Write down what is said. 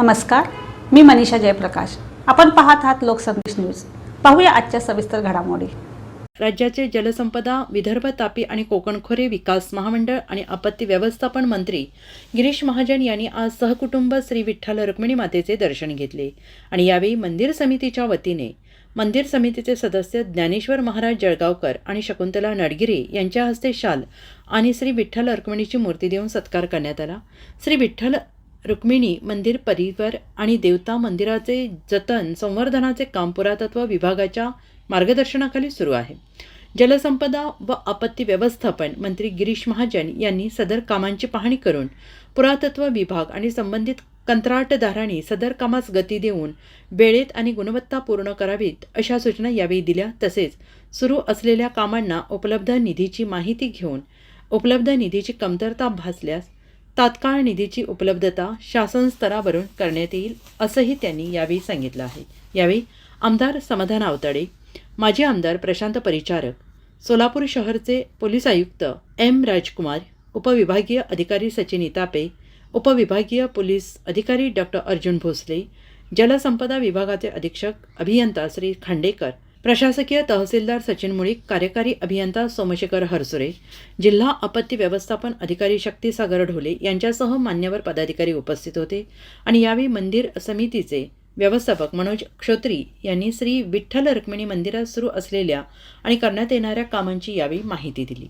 नमस्कार मी मनीषा जयप्रकाश. आपण पाहत आहात लोकसंदेश न्यूज. पाहूया आजच्या सविस्तर घडामोडी. राज्याचे जलसंपदा विदर्भ तापी आणि कोकण खोरे विकास महामंडळ आणि आपत्ती व्यवस्थापन मंत्री गिरीश महाजन यांनी आज सहकुटुंब श्री विठ्ठल रुक्मिणी मातेचे दर्शन घेतले आणि यावेळी मंदिर समितीच्या वतीने मंदिर समितीचे सदस्य ज्ञानेश्वर महाराज जळगावकर आणि शकुंतला नडगिरे यांच्या हस्ते शाल आणि श्री विठ्ठल रुक्मिणीची मूर्ती देऊन सत्कार करण्यात आला. श्री विठ्ठल रुक्मिणी मंदिर परिवार आणि देवता मंदिराचे जतन संवर्धनाचे काम पुरातत्व विभागाच्या मार्गदर्शनाखाली सुरू आहे. जलसंपदा व आपत्ती व्यवस्थापन मंत्री गिरीश महाजन यांनी सदर कामांची पाहणी करून पुरातत्व विभाग आणि संबंधित कंत्राटदारांनी सदर कामास गती देऊन वेळेत आणि गुणवत्ता पूर्ण करावीत अशा सूचना यावेळी दिल्या. तसेच सुरू असलेल्या कामांना उपलब्ध निधीची माहिती घेऊन उपलब्ध निधीची कमतरता भासल्यास तात्काळ निधीची उपलब्धता शासन स्तरावरून करण्यात येईल असंही त्यांनी यावेळी सांगितलं आहे. यावेळी आमदार समाधान आवताडे माजी आमदार प्रशांत परिचारक सोलापूर शहरचे पोलीस आयुक्त एम राजकुमार उपविभागीय अधिकारी सचिन इतापे उपविभागीय पोलीस अधिकारी डॉक्टर अर्जुन भोसले जलसंपदा विभागाचे अधीक्षक अभियंता श्री खांडेकर प्रशासकीय तहसीलदार सचिन मुळीक कार्यकारी अभियंता सोमशेखर हरसुरे जिल्हा आपत्ती व्यवस्थापन अधिकारी शक्तीसागर ढोले यांच्यासह मान्यवर पदाधिकारी उपस्थित होते आणि यावेळी मंदिर समितीचे व्यवस्थापक मनोज क्षोत्री यांनी श्री विठ्ठल रुक्मिणी मंदिरात सुरू असलेल्या आणि करण्यात येणाऱ्या कामांची यावेळी माहिती दिली.